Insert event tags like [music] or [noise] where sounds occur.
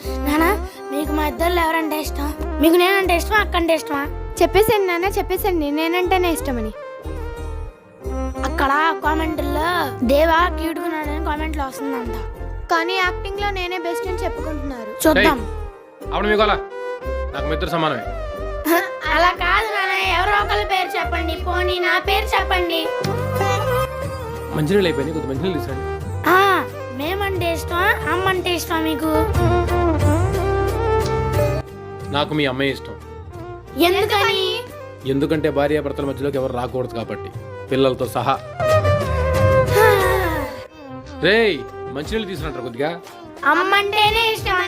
నానా మీకు మా ఇద్దరు ఎవరంటే ఇష్టం? మీకు నేనంటే ఇష్టమా అక్కంటే ఇష్టమా? చెప్పేసండి నాన్న చెప్పేసండి నేనంటేనే ఇష్టమని. అక్కడ కామెంట్లో దేవా క్యూట్కున్నాడని కామెంట్లో వస్తుందంట. కానీ యాక్టింగ్లో నేనే బెస్ట్ అని చెప్పుకుంటున్నారు. చూద్దాం. అప్పుడు మీకు అలా నాకు మిత్రుడు సమానమే. [laughs] అలా కాదు నాన్న ఎవరో ఒకరి పేరు చెప్పండి. పోనీ నా పేరు చెప్పండి. మంచినీళ్ళు అయిపోయినాయి కొద్ది మంచినీళ్ళు తీసుకురండి. ఆ, మేమంటే ఇష్టమా అమ్మంటే ఇష్టమా మీకు? నాకు మీ అమ్మాయి ఇష్టం. ఎందుకని? ఎందుకంటే భార్యాభర్తల మధ్యలోకి ఎవరు రాకూడదు కాబట్టి పిల్లలతో సహా. రేయ్ మంచినీళ్ళు తీసుకురంటారు కొద్దిగా. అమ్మంటేనే ఇష్టమా